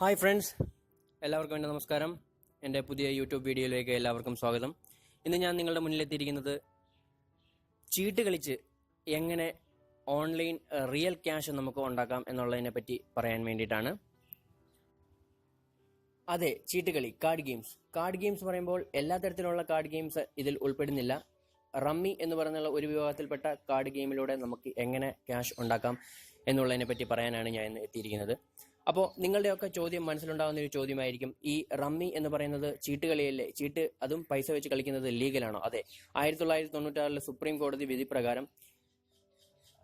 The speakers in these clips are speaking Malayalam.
Hi friends. എല്ലാവർക്കും എന്റെ നമസ്കാരം. എന്റെ പുതിയ യൂട്യൂബ് വീഡിയോയിലേക്ക് എല്ലാവർക്കും സ്വാഗതം. ഇന്ന് ഞാൻ നിങ്ങളുടെ മുന്നിലെത്തിയിരിക്കുന്നത് ചീട്ട് കളിച്ച് എങ്ങനെ ഓൺലൈൻ റിയൽ ക്യാഷ് നമുക്ക് ഉണ്ടാക്കാം എന്നുള്ളതിനെ പറ്റി പറയാൻ വേണ്ടിയിട്ടാണ്. അതെ ചീട്ട് കളി കാർഡ് ഗെയിംസ് കാർഡ് ഗെയിംസ് പറയുമ്പോൾ എല്ലാ തരത്തിലുള്ള കാർഡ് ഗെയിംസ് ഇതിൽ ഉൾപ്പെടുന്നില്ല. റമ്മി എന്ന് പറയുന്ന ഒരു വിഭാഗത്തിൽപ്പെട്ട കാർഡ് ഗെയിമിലൂടെ നമുക്ക് എങ്ങനെ ക്യാഷ് ഉണ്ടാക്കാം എന്നുള്ളതിനെ പറ്റി പറയാനാണ് ഞാൻ ഇന്ന് എത്തിയിരിക്കുന്നത്. അപ്പോൾ നിങ്ങളുടെയൊക്കെ ചോദ്യം മനസ്സിലുണ്ടാകുന്ന ഒരു ചോദ്യമായിരിക്കും ഈ റമ്മി എന്ന് പറയുന്നത് ചീട്ട് കളിയല്ലേ ചീട്ട് അതും പൈസ വെച്ച് കളിക്കുന്നത് ലീഗലാണോ? അതെ. ആയിരത്തി തൊള്ളായിരത്തി തൊണ്ണൂറ്റാറിലെ സുപ്രീം കോടതി വിധി പ്രകാരം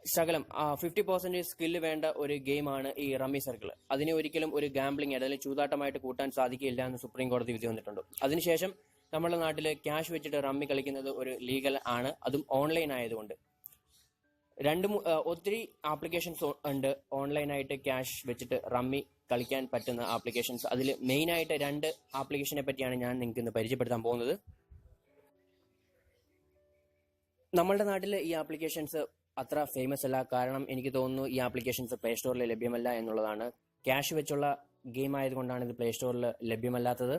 ശകലം ഫിഫ്റ്റി പെർസെന്റേജ് സ്കില്ല് വേണ്ട ഒരു ഗെയിമാണ് ഈ റമ്മി സർക്കിൾ അതിനെ ഒരിക്കലും ഒരു ഗാംബ്ലിംഗ് അല്ലെങ്കിൽ ചൂതാട്ടമായിട്ട് കൂട്ടാൻ സാധിക്കില്ല എന്ന് സുപ്രീം കോടതി വിധി വന്നിട്ടുണ്ട്. അതിനുശേഷം നമ്മുടെ നാട്ടിൽ ക്യാഷ് വെച്ചിട്ട് റമ്മി കളിക്കുന്നത് ഒരു ലീഗൽ ആണ്. അതും ഓൺലൈൻ ആയതുകൊണ്ട്. രണ്ട് ഒത്തിരി ആപ്ലിക്കേഷൻസ് ഉണ്ട്. ഓൺലൈനായിട്ട് ക്യാഷ് വെച്ചിട്ട് റമ്മി കളിക്കാൻ പറ്റുന്ന ആപ്ലിക്കേഷൻസ് അതിൽ മെയിനായിട്ട് രണ്ട് ആപ്ലിക്കേഷനെ പറ്റിയാണ് ഞാൻ നിങ്ങൾക്ക് ഇന്ന് പരിചയപ്പെടുത്താൻ പോകുന്നത്. നമ്മളുടെ നാട്ടിൽ ഈ ആപ്ലിക്കേഷൻസ് അത്ര ഫേമസ് അല്ല. കാരണം എനിക്ക് തോന്നുന്നു ഈ ആപ്ലിക്കേഷൻസ് പ്ലേ സ്റ്റോറിൽ ലഭ്യമല്ല എന്നുള്ളതാണ്. ക്യാഷ് വെച്ചുള്ള ഗെയിം ആയതുകൊണ്ടാണ് ഇത് പ്ലേ സ്റ്റോറിൽ ലഭ്യമല്ലാത്തത്.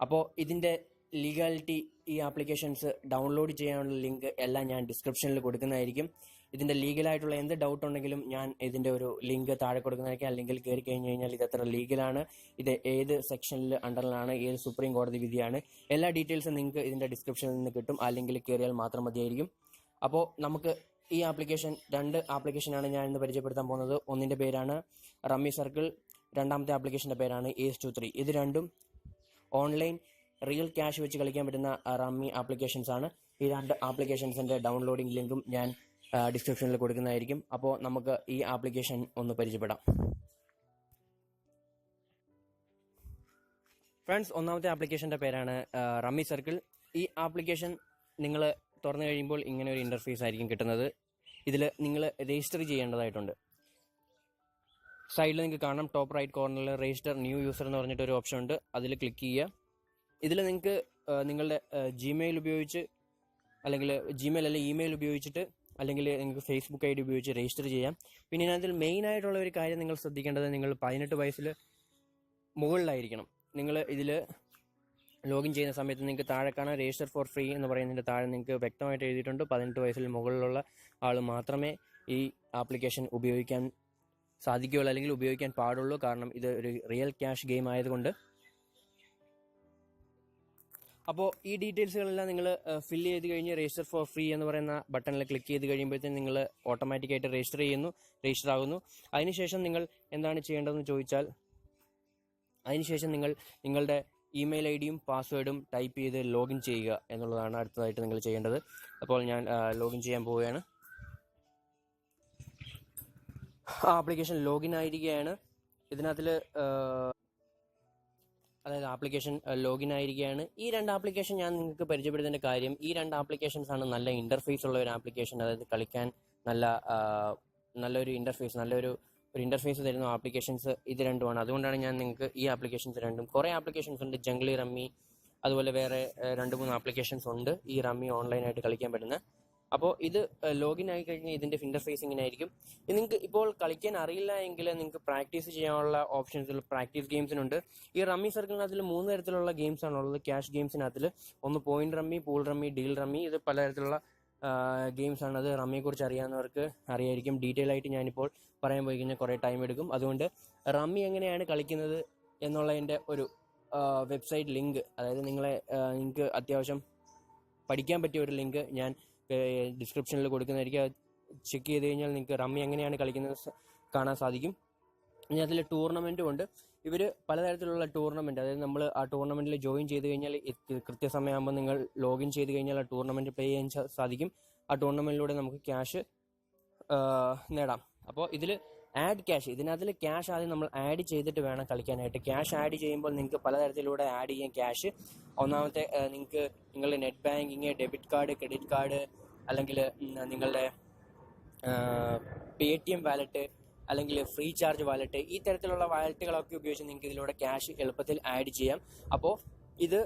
അപ്പോൾ ഇതിന്റെ ലീഗാലിറ്റി ഈ ആപ്ലിക്കേഷൻസ് ഡൗൺലോഡ് ചെയ്യാനുള്ള ലിങ്ക് എല്ലാം ഞാൻ ഡിസ്ക്രിപ്ഷനിൽ കൊടുക്കുന്നതായിരിക്കും. ഇതിന്റെ ലീഗലായിട്ടുള്ള എന്ത് ഡൗട്ട് ഉണ്ടെങ്കിലും ഞാൻ ഇതിന്റെ ഒരു ലിങ്ക് താഴെ കൊടുക്കുന്നതായിരിക്കും. അല്ലെങ്കിൽ കയറി കഴിഞ്ഞ് കഴിഞ്ഞാൽ ഇത് എത്ര ലീഗലാണ് ഇത് ഏത് സെക്ഷനിൽ അണ്ടറിലാണ് ഏത് സുപ്രീം കോടതി വിധിയാണ്. എല്ലാ ഡീറ്റെയിൽസും നിങ്ങൾക്ക് ഇതിന്റെ ഡിസ്ക്രിപ്ഷനിൽ നിന്ന് കിട്ടും. ആ ലിങ്കിൽ കയറിയാൽ മാത്രം മതിയായിരിക്കും. അപ്പോൾ നമുക്ക് ഈ ആപ്ലിക്കേഷൻ രണ്ട് ആപ്ലിക്കേഷനാണ് ഞാൻ ഇന്ന് പരിചയപ്പെടുത്താൻ പോകുന്നത്. ഒന്നിന്റെ പേരാണ് റമ്മി സർക്കിൾ രണ്ടാമത്തെ ആപ്ലിക്കേഷന്റെ പേരാണ് ഏസ് ടു ത്രീ ഇത് രണ്ടും ഓൺലൈൻ റിയൽ ക്യാഷ് വെച്ച് കളിക്കാൻ പറ്റുന്ന റമ്മി ആപ്ലിക്കേഷൻസ് ആണ്. ഈ രണ്ട് ആപ്ലിക്കേഷൻസിന്റെ ഡൗൺലോഡിംഗ് ലിങ്കും ഞാൻ ഡിസ്ക്രിപ്ഷനിൽ കൊടുക്കുന്നതായിരിക്കും. അപ്പോൾ നമുക്ക് ഈ ആപ്ലിക്കേഷൻ ഒന്ന് പരിചയപ്പെടാം. ഫ്രണ്ട്സ് ഒന്നാമത്തെ ആപ്ലിക്കേഷന്റെ പേരാണ് റമ്മി സർക്കിൾ ഈ ആപ്ലിക്കേഷൻ നിങ്ങൾ തുറന്നു കഴിയുമ്പോൾ ഇങ്ങനെ ഒരു ഇന്റർഫേസ് ആയിരിക്കും കിട്ടുന്നത്. ഇതിൽ നിങ്ങൾ രജിസ്റ്റർ ചെയ്യേണ്ടതായിട്ടുണ്ട്. സൈഡിൽ നിങ്ങൾക്ക് കാണാം ടോപ്പ് റൈറ്റ് കോർണറിൽ രജിസ്റ്റർ ന്യൂ യൂസർ എന്ന് പറഞ്ഞിട്ട് ഒരു ഓപ്ഷൻ ഉണ്ട്. അതിൽ ക്ലിക്ക് ചെയ്യുക. ഇതിൽ നിങ്ങൾക്ക് നിങ്ങളുടെ ജിമെയിൽ ഉപയോഗിച്ച് അല്ലെങ്കിൽ ജിമെയിൽ അല്ലെങ്കിൽ ഇമെയിൽ ഉപയോഗിച്ചിട്ട് അല്ലെങ്കിൽ നിങ്ങൾക്ക് ഫേസ്ബുക്ക് ഐ ഡി ഉപയോഗിച്ച് രജിസ്റ്റർ ചെയ്യാം. പിന്നെ ഇതിനകത്തിൽ മെയിൻ ആയിട്ടുള്ള ഒരു കാര്യം നിങ്ങൾ ശ്രദ്ധിക്കേണ്ടത് നിങ്ങൾ പതിനെട്ട് വയസ്സിൽ മുകളിലായിരിക്കണം. നിങ്ങൾ ഇതിൽ ലോഗിൻ ചെയ്യുന്ന സമയത്ത് നിങ്ങൾക്ക് താഴെ കാണാൻ രജിസ്റ്റർ ഫോർ ഫ്രീ എന്ന് പറയുന്നതിന്റെ താഴെ നിങ്ങൾക്ക് വ്യക്തമായിട്ട് എഴുതിയിട്ടുണ്ട്. പതിനെട്ട് വയസ്സിൽ മുകളിലുള്ള ആൾ മാത്രമേ ഈ ആപ്ലിക്കേഷൻ ഉപയോഗിക്കാൻ സാധിക്കുകയുള്ളൂ അല്ലെങ്കിൽ ഉപയോഗിക്കാൻ പാടുള്ളൂ. കാരണം ഇത് ഒരു റിയൽ ക്യാഷ് ഗെയിം ആയതുകൊണ്ട് അപ്പോൾ ഈ ഡീറ്റെയിൽസുകളെല്ലാം നിങ്ങൾ ഫില്ല് ചെയ്ത് കഴിഞ്ഞ് രജിസ്റ്റർ ഫോർ ഫ്രീ എന്ന് പറയുന്ന ബട്ടണിൽ ക്ലിക്ക് ചെയ്ത് കഴിയുമ്പോഴത്തേക്കും നിങ്ങൾ ഓട്ടോമാറ്റിക്കായിട്ട് രജിസ്റ്റർ ചെയ്യുന്നു രജിസ്റ്റർ ആകുന്നു. അതിനുശേഷം നിങ്ങൾ എന്താണ് ചെയ്യേണ്ടതെന്ന് ചോദിച്ചാൽ അതിനുശേഷം നിങ്ങൾ നിങ്ങളുടെ ഇമെയിൽ ഐ ഡിയും പാസ്വേഡും ടൈപ്പ് ചെയ്ത് ലോഗിൻ ചെയ്യുക എന്നുള്ളതാണ് അടുത്തതായിട്ട് നിങ്ങൾ ചെയ്യേണ്ടത്. അപ്പോൾ ഞാൻ ലോഗിൻ ചെയ്യാൻ പോവുകയാണ്. ആ ആപ്ലിക്കേഷൻ ലോഗിൻ ആയിരിക്കുകയാണ്. ഇതിനകത്തിൽ അതായത് ആപ്ലിക്കേഷൻ ലോഗിൻ ആയിരിക്കുകയാണ്. ഈ രണ്ട് ആപ്ലിക്കേഷൻ ഞാൻ നിങ്ങൾക്ക് പരിചയപ്പെടുത്തേണ്ട കാര്യം ഈ രണ്ട് ആപ്ലിക്കേഷൻസ് ആണ് നല്ല ഇന്റർഫേസ് ഉള്ള ഒരു ആപ്ലിക്കേഷൻ. അതായത് കളിക്കാൻ നല്ല നല്ലൊരു ഇന്റർഫേസ് നല്ലൊരു ഒരു ഇന്റർഫേസ് തരുന്ന ആപ്ലിക്കേഷൻസ് ഇത് രണ്ടുമാണ്. അതുകൊണ്ടാണ് ഞാൻ നിങ്ങൾക്ക് ഈ ആപ്ലിക്കേഷൻസ് രണ്ടും കുറേ ആപ്ലിക്കേഷൻസ് ഉണ്ട്. ജംഗ്ലി റമ്മി അതുപോലെ വേറെ രണ്ട് മൂന്ന് ആപ്ലിക്കേഷൻസ് ഉണ്ട്. ഈ റമ്മി ഓൺലൈനായിട്ട് കളിക്കാൻ പറ്റുന്ന. അപ്പോൾ ഇത് ലോഗിൻ ആയി കഴിഞ്ഞാൽ ഇതിന്റെ ഇന്റർഫേസ് ഇങ്ങനെ ആയിരിക്കും നിങ്ങൾക്ക് ഇപ്പോൾ കളിക്കാൻ അറിയില്ല എങ്കിൽ നിങ്ങൾക്ക് പ്രാക്ടീസ് ചെയ്യാനുള്ള ഓപ്ഷൻസ് പ്രാക്ടീസ് ഗെയിംസിനുണ്ട് ഈ റമ്മി സർക്കിളിനകത്തിൽ മൂന്ന് തരത്തിലുള്ള ഗെയിംസ് ആണുള്ളത്. ക്യാഷ് ഗെയിംസിനകത്തിൽ ഒന്ന് point rummy pool rummy deal rummy ഇത് പലതരത്തിലുള്ള ഗെയിംസ് ആണ്. അത് റമ്മിയെ കുറിച്ച് അറിയാവുന്നവർക്ക് അറിയായിരിക്കും. ഡീറ്റെയിൽ ആയിട്ട് ഞാനിപ്പോൾ പറയാൻ പോയി കഴിഞ്ഞാൽ കുറേ ടൈം എടുക്കും. അതുകൊണ്ട് റമ്മി എങ്ങനെയാണ് കളിക്കുന്നത് എന്നുള്ളതിന്റെ ഒരു വെബ്സൈറ്റ് ലിങ്ക് അതായത് നിങ്ങളെ നിങ്ങൾക്ക് അത്യാവശ്യം പഠിക്കാൻ പറ്റിയ ഒരു ലിങ്ക് ഞാൻ ഡിസ്ക്രിപ്ഷനിൽ കൊടുക്കുന്നതായിരിക്കും. ചെക്ക് ചെയ്ത് കഴിഞ്ഞാൽ നിങ്ങൾക്ക് റമ്മി എങ്ങനെയാണ് കളിക്കുന്നത് കാണാൻ സാധിക്കും. ഇനി അതിൽ ടൂർണമെന്റും ഉണ്ട്. ഇവർ പലതരത്തിലുള്ള ടൂർണമെന്റ് അതായത് നമ്മൾ ആ ടൂർണമെന്റിൽ ജോയിൻ ചെയ്ത് കഴിഞ്ഞാൽ കൃത്യസമയമാകുമ്പോൾ നിങ്ങൾ ലോഗിൻ ചെയ്ത് കഴിഞ്ഞാൽ ആ ടൂർണമെന്റ് പ്ലേ ചെയ്യാൻ സാധിക്കും. ആ ടൂർണമെന്റിലൂടെ നമുക്ക് ക്യാഷ് നേടാം. അപ്പോൾ ഇതിൽ ആഡ് ക്യാഷ് ഇതിനകത്തിൽ ക്യാഷ് ആദ്യം നമ്മൾ ആഡ് ചെയ്തിട്ട് വേണം കളിക്കാനായിട്ട്. ക്യാഷ് ആഡ് ചെയ്യുമ്പോൾ നിങ്ങൾക്ക് പലതരത്തിലൂടെ ആഡ് ചെയ്യാം ക്യാഷ് ഒന്നാമത്തെ നിങ്ങൾക്ക് നിങ്ങളുടെ net banking debit card credit card അല്ലെങ്കിൽ നിങ്ങളുടെ പേ ടി എം വാലറ്റ് അല്ലെങ്കിൽ ഫ്രീ ചാർജ് വാലറ്റ് ഈ തരത്തിലുള്ള വാലറ്റുകളൊക്കെ ഉപയോഗിച്ച് നിങ്ങൾക്ക് ഇതിലൂടെ ക്യാഷ് എളുപ്പത്തിൽ ആഡ് ചെയ്യാം. അപ്പോൾ ഇത്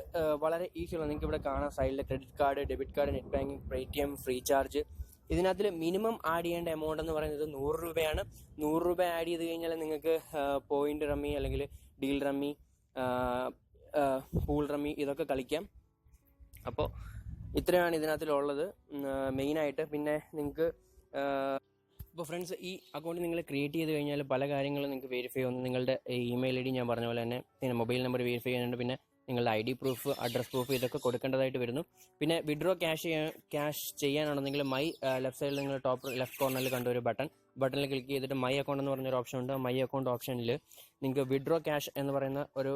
വളരെ ഈസിയാണ് നിങ്ങൾക്ക് ഇവിടെ കാണാം. സൈഡിൽ credit card debit card net banking Paytm Freecharge ഇതിനകത്തിൽ minimum add ചെയ്യേണ്ട എമൗണ്ട് എന്ന് പറയുന്നത് നൂറ് രൂപയാണ്. നൂറ് രൂപ ആഡ് ചെയ്ത് കഴിഞ്ഞാൽ നിങ്ങൾക്ക് പോയിന്റ് റമ്മി അല്ലെങ്കിൽ ഡീൽ റമ്മി പൂൾ റമ്മി ഇതൊക്കെ കളിക്കാം. അപ്പോൾ ഇത്രയാണ് ഇതിനകത്തിലുള്ളത്. മെയിനായിട്ട് പിന്നെ നിങ്ങൾക്ക് ഇപ്പോൾ ഫ്രണ്ട്സ് ഈ അക്കൗണ്ട് നിങ്ങൾ ക്രിയേറ്റ് ചെയ്ത് കഴിഞ്ഞാൽ പല കാര്യങ്ങളും നിങ്ങൾക്ക് വെരിഫൈ ഒന്ന് നിങ്ങളുടെ ഇമെയിൽ ഐ ഡി ഞാൻ പറഞ്ഞ പോലെ തന്നെ പിന്നെ മൊബൈൽ നമ്പർ വെരിഫൈ ചെയ്യാനുണ്ട് പിന്നെ നിങ്ങളുടെ I D proof address proof ഇതൊക്കെ കൊടുക്കേണ്ടതായിട്ട് വരുന്നു. പിന്നെ വിഡ്രോ ക്യാഷ് ക്യാഷ് ചെയ്യാനാണെന്നെങ്കിൽ മൈ ലെഫ്റ്റ് സൈഡിൽ നിങ്ങൾ ടോപ്പ് ലെഫ്റ്റ് കോർണറിൽ കണ്ട ഒരു ബട്ടൺ. ബട്ടണിൽ ക്ലിക്ക് ചെയ്തിട്ട് മൈ അക്കൗണ്ട് എന്ന് പറഞ്ഞൊരു ഓപ്ഷൻ ഉണ്ട്. മൈ അക്കൗണ്ട് ഓപ്ഷനിൽ നിങ്ങൾക്ക് വിഡ്രോ ക്യാഷ് എന്ന് പറയുന്ന ഒരു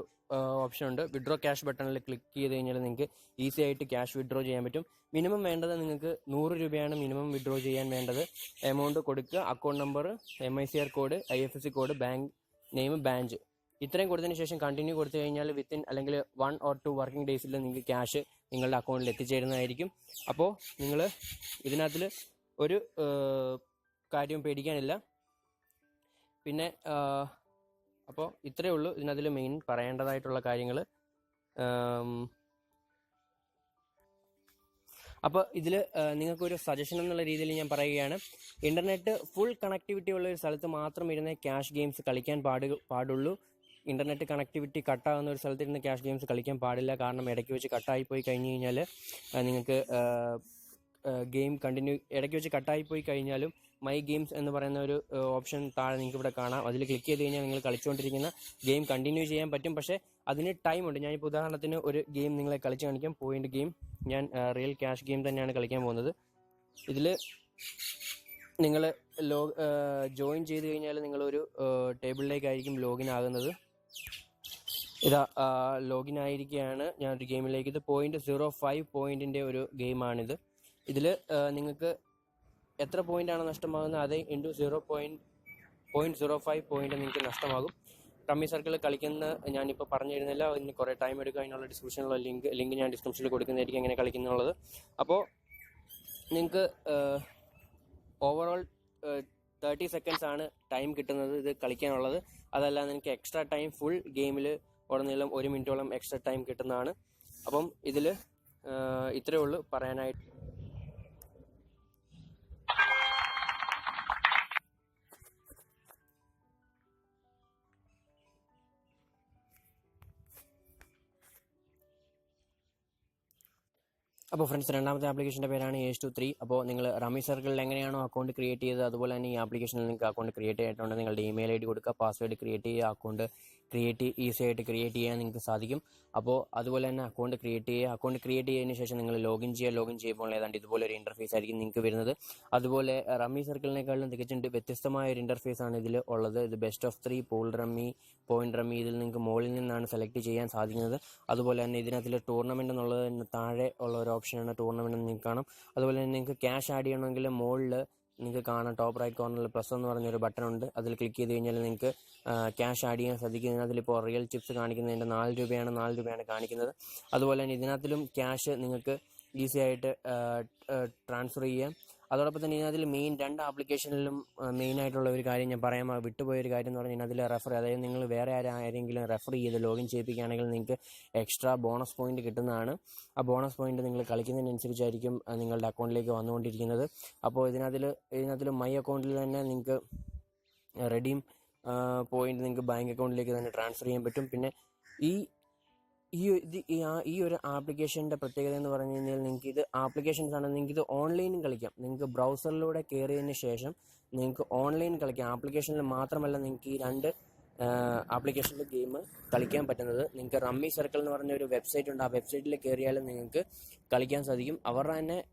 ഓപ്ഷൻ ഉണ്ട്. വിഡ്രോ ക്യാഷ് ബട്ടണിൽ ക്ലിക്ക് ചെയ്ത് കഴിഞ്ഞാൽ നിങ്ങൾക്ക് ഈസി ആയിട്ട് ക്യാഷ് വിഡ്രോ ചെയ്യാൻ പറ്റും. മിനിമം വേണ്ടത് നിങ്ങൾക്ക് നൂറ് രൂപയാണ് മിനിമം വിഡ്രോ ചെയ്യാൻ വേണ്ടത്. എമൗണ്ട് കൊടുക്കുക. Account number M I C R code I F S C code bank name bank ഇത്രയും കൊടുത്തതിന് ശേഷം കണ്ടിന്യൂ കൊടുത്തു കഴിഞ്ഞാൽ വിത്തിൻ അല്ലെങ്കിൽ വൺ ഓർ ടു വർക്കിംഗ് ഡേയ്സിൽ നിങ്ങൾക്ക് ക്യാഷ് നിങ്ങളുടെ അക്കൗണ്ടിൽ എത്തിച്ചേരുന്നതായിരിക്കും. അപ്പോൾ നിങ്ങൾ ഇതിനകത്തിൽ ഒരു കാര്യവും പേടിക്കാനില്ല. പിന്നെ അപ്പോൾ ഇത്രയേ ഉള്ളൂ ഇതിനതിൽ മെയിൻ പറയേണ്ടതായിട്ടുള്ള കാര്യങ്ങൾ അപ്പോൾ ഇതിൽ നിങ്ങൾക്കൊരു സജഷൻ എന്നുള്ള രീതിയിൽ ഞാൻ പറയുകയാണ്. ഇന്റർനെറ്റ് ഫുൾ കണക്ടിവിറ്റി ഉള്ള ഒരു സ്ഥലത്ത് മാത്രം ഇരുന്നേ ക്യാഷ് ഗെയിംസ് കളിക്കാൻ പാടു പാടുള്ളൂ. ഇന്റർനെറ്റ് കണക്ടിവിറ്റി കട്ടാകുന്ന ഒരു സ്ഥലത്ത് ഇരുന്ന് ക്യാഷ് ഗെയിംസ് കളിക്കാൻ പാടില്ല. കാരണം ഇടയ്ക്ക് വെച്ച് കട്ടായി പോയി കഴിഞ്ഞ് കഴിഞ്ഞാൽ നിങ്ങൾക്ക് ഗെയിം കണ്ടിന്യൂ ഇടയ്ക്ക് വെച്ച് കട്ടായി പോയി കഴിഞ്ഞാലും മൈ ഗെയിംസ് എന്ന് പറയുന്ന ഒരു ഓപ്ഷൻ താഴെ നിങ്ങൾക്ക് ഇവിടെ കാണാം. അതിൽ ക്ലിക്ക് ചെയ്ത് കഴിഞ്ഞാൽ നിങ്ങൾ കളിച്ചുകൊണ്ടിരിക്കുന്ന ഗെയിം കണ്ടിന്യൂ ചെയ്യാൻ പറ്റും. പക്ഷേ അതിന് ടൈം ഉണ്ട്. ഞാനിപ്പോൾ ഉദാഹരണത്തിന് ഒരു ഗെയിം നിങ്ങളെ കളിച്ച് കാണിക്കാം. പോയിന്റ് ഗെയിം ഞാൻ റിയൽ ക്യാഷ് ഗെയിം തന്നെയാണ് കളിക്കാൻ പോകുന്നത്. ഇതിൽ നിങ്ങൾ ലോ ജോയിൻ ചെയ്ത് കഴിഞ്ഞാൽ നിങ്ങളൊരു ടേബിളിലേക്കായിരിക്കും ലോഗിൻ ആകുന്നത്. ഇതാ ലോഗിൻ ആയിരിക്കുകയാണ് ഞാൻ ഒരു ഗെയിമിലേക്ക്. ഇത് പോയിന്റ് സീറോ ഫൈവ് പോയിന്റിന്റെ ഒരു ഗെയിമാണിത്. ഇതിൽ നിങ്ങൾക്ക് എത്ര പോയിന്റ് ആണ് നഷ്ടമാകുന്നത് അതേ into zero point point zero five point നിങ്ങൾക്ക് നഷ്ടമാകും. റമ്മി സർക്കിൾ കളിക്കുന്ന ഞാനിപ്പോൾ പറഞ്ഞു തരുന്നില്ല ഇനി കുറേ ടൈം എടുക്കുക അതിനുള്ള ഡിസ്ക്രിപ്ഷനിലുള്ള ലിങ്ക് ലിങ്ക് ഞാൻ ഡിസ്ക്രിപ്ഷനിൽ കൊടുക്കുന്നതായിരിക്കും എങ്ങനെ കളിക്കുന്നുള്ളത്. അപ്പോൾ നിങ്ങൾക്ക് ഓവറോൾ തേർട്ടി സെക്കൻഡ്സ് ആണ് ടൈം കിട്ടുന്നത് ഇത് കളിക്കാനുള്ളത്. അതല്ല എനിക്ക് എക്സ്ട്രാ ടൈം ഫുൾ ഗെയിമിൽ ഉടനീളം ഒരു മിനിറ്റോളം എക്സ്ട്രാ ടൈം കിട്ടുന്നതാണ്. അപ്പം ഇതിൽ ഇത്രയേ ഉള്ളൂ പറയാനായിട്ട്. അപ്പോൾ ഫ്രണ്ട്സ് രണ്ടാമത്തെ ആപ്ലിക്കേഷന്റെ പേരാണ് ഏസ് ടു ത്രീ അപ്പോൾ നിങ്ങൾ റമി സർക്കിളിൽ എങ്ങനെയാണോ അക്കൗണ്ട് ക്രിയേറ്റ് ചെയ്തത് അതുപോലെ തന്നെ ഈ ആപ്ലിക്കേഷനിൽ നിങ്ങൾക്ക് അക്കൗണ്ട് ക്രിയേറ്റ് ചെയ്തിട്ടുണ്ട്. നിങ്ങളുടെ ഇമെയിൽ ഐ ഡി കൊടുക്കുക പാസ്വേഡ് ക്രിയേറ്റ് ചെയ്യുക അക്കൗണ്ട് ക്രിയേറ്റ് ഈസി ആയിട്ട് ക്രിയേറ്റ് ചെയ്യാൻ നിങ്ങൾക്ക് സാധിക്കും. അപ്പോൾ അതുപോലെ തന്നെ അക്കൗണ്ട് ക്രിയേറ്റ് ചെയ്യുക. അക്കൗണ്ട് ക്രിയേറ്റ് ചെയ്തതിന് ശേഷം നിങ്ങൾ ലോഗിൻ ചെയ്യുക. ലോഗിൻ ചെയ്യുമ്പോൾ ഏതാണ്ട് ഇതുപോലെ ഒരു ഇന്റർഫേസ് ആയിരിക്കും നിങ്ങൾക്ക് വരുന്നത്. അതുപോലെ റമ്മി സർക്കിളിനേക്കാളും തികച്ചും വ്യത്യസ്തമായ ഒരു ഇന്റർഫേസ് ആണ് ഇതിൽ ഉള്ളത്. ഇത് best of three pool rummy point rummy ഇതിൽ നിങ്ങൾക്ക് മുകളിൽ നിന്നാണ് സെലക്ട് ചെയ്യാൻ സാധിക്കുന്നത്. അതുപോലെ തന്നെ ഇതിനകത്തിൽ ടൂർണമെന്റ് എന്നുള്ളത് താഴെ ഉള്ള ഒരു ഓപ്ഷനാണ് ടൂർണമെന്റ് നിങ്ങൾക്ക് കാണാം. അതുപോലെ തന്നെ നിങ്ങൾക്ക് ക്യാഷ് ആഡ് ചെയ്യണമെങ്കിൽ മുകളിൽ നിങ്ങൾക്ക് കാണാം. ടോപ്പ് റൈറ്റ് കോർണറിൽ പ്ലസ് എന്ന് പറഞ്ഞൊരു ബട്ടൺ ഉണ്ട്. അതിൽ ക്ലിക്ക് ചെയ്ത് കഴിഞ്ഞാൽ നിങ്ങൾക്ക് ക്യാഷ് ആഡ് ചെയ്യാൻ സാധിക്കും അതിലിപ്പോൾ റിയൽ ചിപ്സ് കാണിക്കുന്നതിന്റെ നാല് രൂപയാണ് നാല് രൂപയാണ് കാണിക്കുന്നത്. അതുപോലെ തന്നെ ഇതിനകത്തിലും ക്യാഷ് നിങ്ങൾക്ക് ഈസി ആയിട്ട് ട്രാൻസ്ഫർ ചെയ്യാം. അതോടൊപ്പം തന്നെ ഇതിനകത്തിൽ മെയിൻ രണ്ട് ആപ്ലിക്കേഷനിലും മെയിൻ ആയിട്ടുള്ള ഒരു കാര്യം ഞാൻ പറയാൻ വിട്ടുപോയ ഒരു കാര്യം എന്ന് പറഞ്ഞാൽ അതിൽ റെഫർ അതായത് നിങ്ങൾ വേറെ ആരെങ്കിലും റെഫർ ചെയ്ത് ലോഗിൻ ചെയ്യിപ്പിക്കുകയാണെങ്കിൽ നിങ്ങൾക്ക് എക്സ്ട്രാ ബോണസ് പോയിന്റ് കിട്ടുന്നതാണ്. ആ ബോണസ് പോയിന്റ് നിങ്ങൾ കളിക്കുന്നതിനനുസരിച്ചായിരിക്കും നിങ്ങളുടെ അക്കൗണ്ടിലേക്ക് വന്നുകൊണ്ടിരിക്കുന്നത്. അപ്പോൾ ഇതിനകത്തിൽ ഇതിനകത്തിൽ മൈ അക്കൗണ്ടിൽ തന്നെ നിങ്ങൾക്ക് റെഡീം പോയിന്റ് നിങ്ങൾക്ക് ബാങ്ക് അക്കൗണ്ടിലേക്ക് തന്നെ ട്രാൻസ്ഫർ ചെയ്യാൻ പറ്റും. പിന്നെ ഈ ഈ ഇത് ഈ ഒരു ആപ്ലിക്കേഷന്റെ പ്രത്യേകത എന്ന് പറഞ്ഞു കഴിഞ്ഞാൽ നിങ്ങൾക്ക് ഇത് ആപ്ലിക്കേഷൻസ് ആണ്. നിങ്ങൾക്ക് ഇത് ഓൺലൈനും കളിക്കാം. നിങ്ങൾക്ക് ബ്രൗസറിലൂടെ കയറിയതിന് ശേഷം നിങ്ങൾക്ക് ഓൺലൈൻ കളിക്കാം. ആപ്ലിക്കേഷനിൽ മാത്രമല്ല നിങ്ങൾക്ക് ഈ രണ്ട് ആപ്ലിക്കേഷനിൽ ഗെയിം കളിക്കാൻ പറ്റുന്നത്. നിങ്ങൾക്ക് റമ്മി സർക്കിൾ എന്ന് പറഞ്ഞ ഒരു വെബ്സൈറ്റ് ഉണ്ട്. ആ വെബ്സൈറ്റിൽ കയറിയാലും നിങ്ങൾക്ക് കളിക്കാൻ സാധിക്കും. അവരുടെ തന്നെ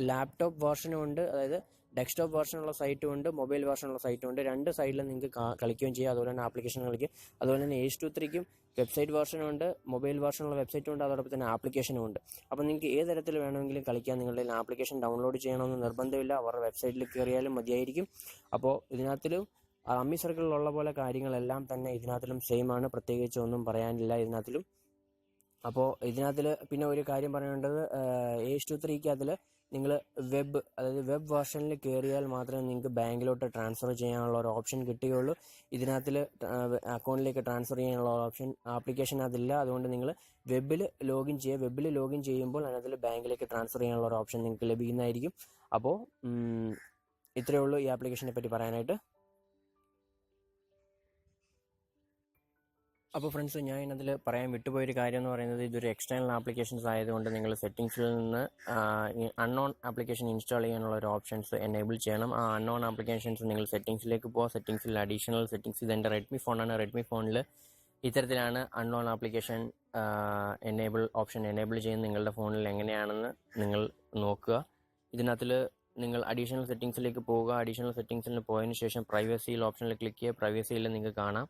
ലാപ്ടോപ്പ് വേർഷനും ഉണ്ട്. അതായത് ഡെസ്ക്ടോപ്പ് വേർഷനുള്ള സൈറ്റും ഉണ്ട് മൊബൈൽ വേർഷനുള്ള സൈറ്റും ഉണ്ട്. രണ്ട് സൈഡിലും നിങ്ങൾക്ക് കളിക്കുകയും ചെയ്യാം. അതുപോലെ തന്നെ ആപ്ലിക്കേഷൻ കളിക്കും. അതുപോലെ തന്നെ ഏജ് ടു ത്രീക്കും വെബ്സൈറ്റ് വേർഷനും ഉണ്ട് മൊബൈൽ വേർഷനുള്ള വെബ്സൈറ്റും ഉണ്ട് അതോടൊപ്പം തന്നെ ആപ്ലിക്കേഷനും ഉണ്ട്. അപ്പോൾ നിങ്ങൾക്ക് ഏത് തരത്തിൽ വേണമെങ്കിലും കളിക്കാൻ നിങ്ങളുടെ ആപ്ലിക്കേഷൻ ഡൗൺലോഡ് ചെയ്യണമെന്ന് നിർബന്ധമില്ല. അവരുടെ വെബ്സൈറ്റിൽ കയറിയാലും മതിയായിരിക്കും. അപ്പോൾ ഇതിനകത്തിലും അമ്മി സർക്കിളിലുള്ള പോലെ കാര്യങ്ങളെല്ലാം തന്നെ ഇതിനകത്തിലും സെയിം ആണ്. പ്രത്യേകിച്ച് ഒന്നും പറയാനില്ല ഇതിനകത്തിലും. അപ്പോൾ ഇതിനകത്തിൽ പിന്നെ ഒരു കാര്യം പറയേണ്ടത് ഏജ് ടു ത്രീക്ക് അതിൽ നിങ്ങൾ വെബ് അതായത് വെബ് വേർഷനിൽ കയറിയാൽ മാത്രമേ നിങ്ങൾക്ക് ബാങ്കിലോട്ട് ട്രാൻസ്ഫർ ചെയ്യാനുള്ള ഒരു ഓപ്ഷൻ കിട്ടുകയുള്ളൂ ഇതിനകത്തിൽ അക്കൗണ്ടിലേക്ക് ട്രാൻസ്ഫർ ചെയ്യാനുള്ള ഓപ്ഷൻ ആപ്ലിക്കേഷൻ അതില്ല. അതുകൊണ്ട് നിങ്ങൾ വെബിൽ ലോഗിൻ ചെയ്യുക. വെബിൽ ലോഗിൻ ചെയ്യുമ്പോൾ അതിനകത്തിൽ ബാങ്കിലേക്ക് ട്രാൻസ്ഫർ ചെയ്യാനുള്ള ഒരു ഓപ്ഷൻ നിങ്ങൾക്ക് ലഭിക്കുന്നതായിരിക്കും. അപ്പോൾ ഇത്രയേ ഉള്ളൂ ഈ ആപ്ലിക്കേഷനെ പറ്റി പറയാനായിട്ട്. അപ്പോൾ ഫ്രണ്ട്സ് ഞാൻ ഇതിൽ പറയാൻ വിട്ടുപോയൊരു കാര്യം എന്ന് പറയുന്നത് ഇതൊരു എക്സ്റ്റേണൽ ആപ്ലിക്കേഷൻസ് ആയതുകൊണ്ട് നിങ്ങൾ സെറ്റിംഗ്സിൽ നിന്ന് അൺനോൺ ആപ്ലിക്കേഷൻ ഇൻസ്റ്റാൾ ചെയ്യാനുള്ള ഒരു ഓപ്ഷൻസ് എനേബിൾ ചെയ്യണം. ആ അൺനോൺ ആപ്ലിക്കേഷൻസ് നിങ്ങൾ സെറ്റിംഗ്സിലേക്ക് പോകുക സെറ്റിംഗ്സിൽ അഡീഷണൽ സെറ്റിംഗ്സ് ഇത് എന്റെ റെഡ്മി ഫോണാണ് റെഡ്മി ഫോണിൽ ഇത്തരത്തിലാണ് unknown application enable option enable ചെയ്യുന്നത് നിങ്ങളുടെ ഫോണിൽ എങ്ങനെയാണെന്ന് നിങ്ങൾ നോക്കുക. ഇതിനകത്തിൽ നിങ്ങൾ അഡീഷണൽ സെറ്റിംഗ്സിലേക്ക് പോവുക. അഡീഷണൽ സെറ്റിംഗ്സിൽ പോയതിനു ശേഷം പ്രൈവസിയിൽ ഓപ്ഷനിൽ ക്ലിക്ക് ചെയ്യുക. പ്രൈവസിയിൽ നിങ്ങൾക്ക് കാണാം.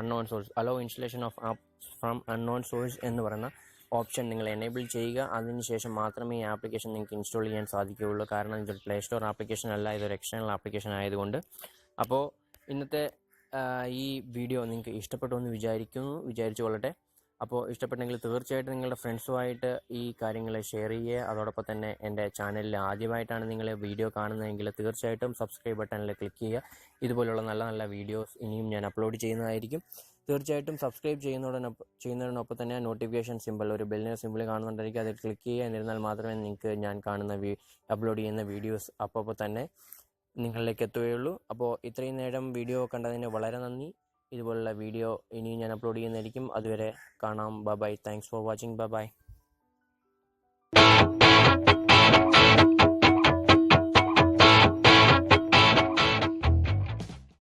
Unknown source allow installation of app from unknown source എന്ന് പറയുന്ന ഓപ്ഷൻ നിങ്ങൾ എനേബിൾ ചെയ്യുക. അതിനുശേഷം മാത്രമേ ഈ ആപ്ലിക്കേഷൻ നിങ്ങൾക്ക് ഇൻസ്റ്റാൾ ചെയ്യാൻ സാധിക്കുകയുള്ളൂ. കാരണം ഇതൊരു പ്ലേ സ്റ്റോർ ആപ്ലിക്കേഷൻ അല്ല ഇതൊരു എക്സ്റ്റേണൽ ആപ്ലിക്കേഷൻ ആയതുകൊണ്ട്. അപ്പോൾ ഇന്നത്തെ ഈ വീഡിയോ നിങ്ങൾക്ക് ഇഷ്ടപ്പെട്ടു എന്ന് വിചാരിക്കുന്നു. വിചാരിച്ചു കൊള്ളട്ടെ. അപ്പോൾ ഇഷ്ടപ്പെട്ടെങ്കിൽ തീർച്ചയായിട്ടും നിങ്ങളുടെ ഫ്രണ്ട്സുമായിട്ട് ഈ കാര്യങ്ങൾ ഷെയർ ചെയ്യുക. അതോടൊപ്പം തന്നെ എന്റെ ചാനലിൽ ആദ്യമായിട്ടാണ് നിങ്ങൾ വീഡിയോ കാണുന്നതെങ്കിൽ തീർച്ചയായിട്ടും സബ്സ്ക്രൈബ് ബട്ടണിൽ ക്ലിക്ക് ചെയ്യുക. ഇതുപോലുള്ള നല്ല നല്ല വീഡിയോസ് ഇനിയും ഞാൻ അപ്ലോഡ് ചെയ്യുന്നതായിരിക്കും. തീർച്ചയായിട്ടും സബ്സ്ക്രൈബ് ചെയ്യുന്നതിനൊപ്പം ചെയ്യുന്നതിനൊപ്പം തന്നെ നോട്ടിഫിക്കേഷൻ സിമ്പിൾ ഒരു ബെല്ലിന് സിമ്പിൾ കാണുന്നുണ്ടായിരിക്കും അതിൽ ക്ലിക്ക് ചെയ്യുക. എന്നിരുന്നാൽ മാത്രമേ നിങ്ങൾക്ക് ഞാൻ കാണുന്ന അപ്ലോഡ് ചെയ്യുന്ന വീഡിയോസ് അപ്പോൾ തന്നെ നിങ്ങളിലേക്ക് എത്തുകയുള്ളൂ. അപ്പോൾ ഇത്രയും നേരം വീഡിയോ കണ്ടതിന് വളരെ നന്ദി. ഇതുപോലുള്ള വീഡിയോ ഇനിയും ഞാൻ അപ്ലോഡ് ചെയ്യുന്നതായിരിക്കും. അതുവരെ കാണാം. Bye bye thanks for watching bye bye